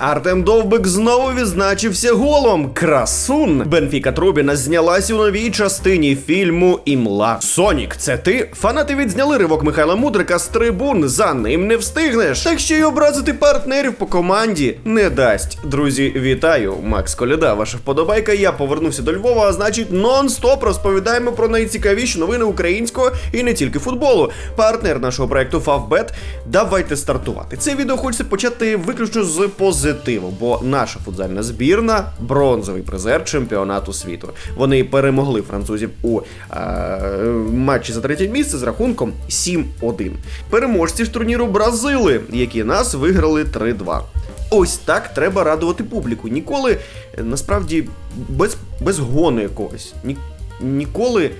Артем Довбик знову відзначився голом. Красун. Бенфіка Трубіна знялась у новій частині фільму Імла. Сонік, це ти? Фанати відзняли ривок Михайла Мудрика з трибун. За ним не встигнеш. Так що й образити партнерів по команді не дасть. Друзі, вітаю! Макс Коляда, ваша вподобайка. Я повернувся до Львова, а значить, нон-стоп розповідаємо про найцікавіші новини українського і не тільки футболу. Партнер нашого проекту Favbet. Давайте стартувати. Це відео хочеться почати виключно з позитиву, бо наша футзальна збірна бронзовий призер чемпіонату світу. Вони перемогли французів у е, матчі за третє місце з рахунком 7-1. Переможці ж турніру Бразили, які нас виграли 3-2. Ось так треба радувати публіку. Ніколи насправді без, без гону якогось. Ні, ніколи.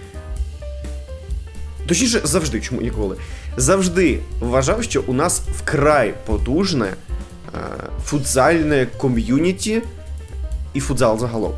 Точніше, завжди, чому ніколи. Завжди вважав, що у нас вкрай потужне футзальне ком'юніті і футзал загалом.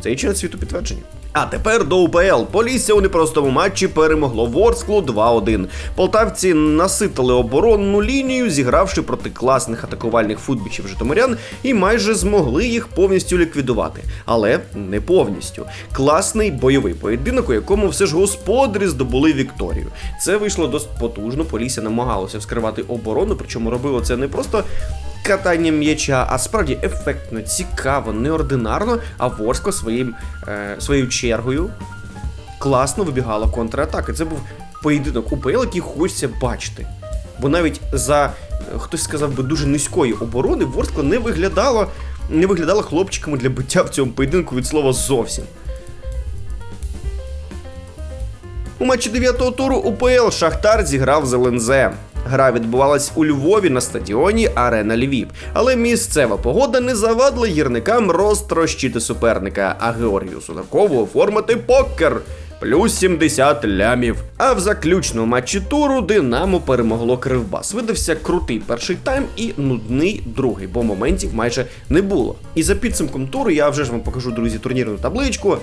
Це є член світу підтвердження. А тепер до УПЛ. Полісся у непростому матчі перемогло Ворсклу 2-1. Полтавці наситили оборонну лінію, зігравши проти класних атакувальних футбічів житомирян, і майже змогли їх повністю ліквідувати. Але не повністю. Класний бойовий поєдинок, у якому все ж господарі здобули вікторію. Це вийшло досить потужно. Полісся намагалося вскривати оборону, причому робило це не просто катанням м'яча, а справді ефектно, цікаво, неординарно, а Ворскла своїм, е, своєю чергою класно вибігала контратаки. Це був поєдинок УПЛ, який хочеться бачити. Бо навіть за, е, хтось сказав би, дуже низької оборони Ворскла не виглядало, не виглядала хлопчиками для биття в цьому поєдинку від слова зовсім. У матчі 9-го туру УПЛ Шахтар зіграв з ЛНЗ. Гра відбувалась у Львові на стадіоні Арена Львів. Але місцева погода не завадила гірникам розтрощити суперника, а Георгію Судакову оформити покер. Плюс 70 лямів. А в заключному матчі туру Динамо перемогло Кривбас. Видався крутий перший тайм і нудний другий, бо моментів майже не було. І за підсумком туру я вже ж вам покажу, друзі, турнірну табличку.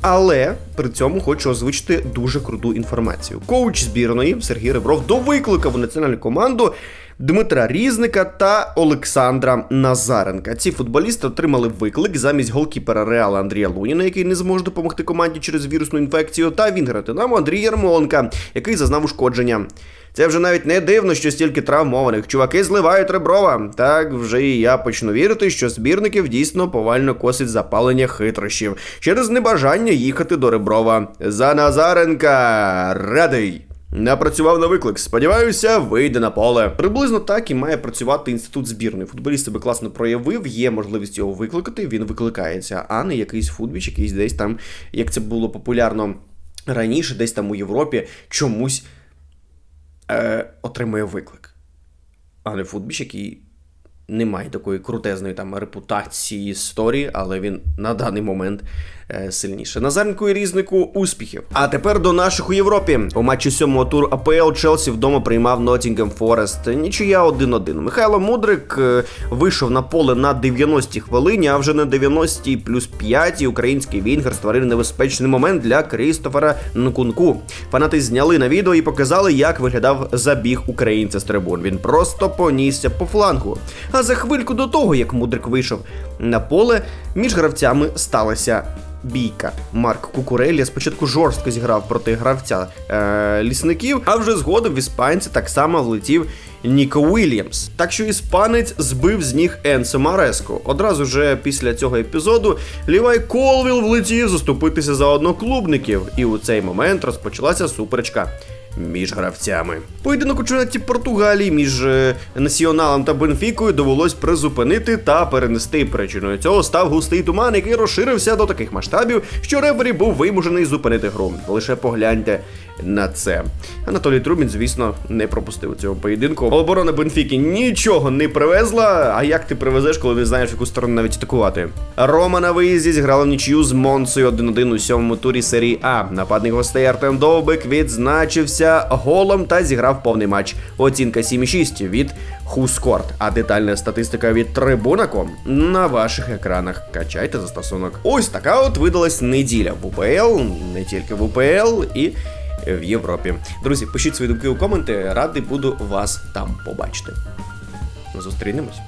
Але при цьому хочу озвучити дуже круту інформацію. Коуч збірної Сергій Ребров довикликав у національну команду Дмитра Різника та Олександра Назаренка. Ці футболісти отримали виклик замість голкіпера Реала Андрія Луніна, який не зможе допомогти команді через вірусну інфекцію, та вінгера Динамо Андрія Ярмоленка, який зазнав ушкодження. Це вже навіть не дивно, що стільки травмованих. Чуваки зливають реброва. Так вже і я почну вірити, що збірників дійсно повально косить запалення хитрощів через небажання їхати до реброва. За Назаренка радий. Напрацював на виклик. Сподіваюся, вийде на поле. Приблизно так і має працювати інститут збірної. Футболіст себе класно проявив, є можливість його викликати. Він викликається, а не якийсь футбіч, якийсь десь там, як це було популярно раніше, десь там у Європі, чомусь е, отримує виклик. А не футбіч, який не має такої крутезної там репутації історії, але він на даний момент е, сильніше. Назаренку і різнику успіхів. А тепер до наших у Європі. У матчі сьомого туру АПЛ Челсі вдома приймав Ноттінгем Форест. Нічия 1-1. Михайло Мудрик е, вийшов на поле на 90-й хвилині, а вже на 90-й плюс 5 український вінгер створив небезпечний момент для Крістофера Нкунку. Фанати зняли на відео і показали, як виглядав забіг українця з трибун. Він просто понісся по флангу. А за хвильку до того, як Мудрик вийшов на поле, між гравцями сталася бійка. Марк Кукурелія спочатку жорстко зіграв проти гравця е- лісників, а вже згодом в іспанці так само влетів Ніко Уільямс. Так що іспанець збив з ніг Енсо Мареско. Одразу же після цього епізоду Лівай Колвіл влетів заступитися за одноклубників, і у цей момент розпочалася суперечка між гравцями. Поєдинок у чемпіонаті Португалії між е, Націоналом та Бенфікою довелось призупинити та перенести. Причиною цього став густий туман, який розширився до таких масштабів, що Ребері був вимушений зупинити гру. Лише погляньте на це. Анатолій Трубін, звісно, не пропустив цього поєдинку. Оборона Бенфіки нічого не привезла. А як ти привезеш, коли не знаєш, яку сторону навіть атакувати? Рома на виїзді зіграла нічию з Монцею 1-1 у сьомому турі серії А. Нападник гостей Артем Довбик відзначився голом та зіграв повний матч. Оцінка 7,6 від Хускорт. А детальна статистика від Трибунаком на ваших екранах. Качайте застосунок. Ось така от видалась неділя в УПЛ, не тільки в УПЛ і в Європі. Друзі, пишіть свої думки у коменти, радий буду вас там побачити. Зустрінемось.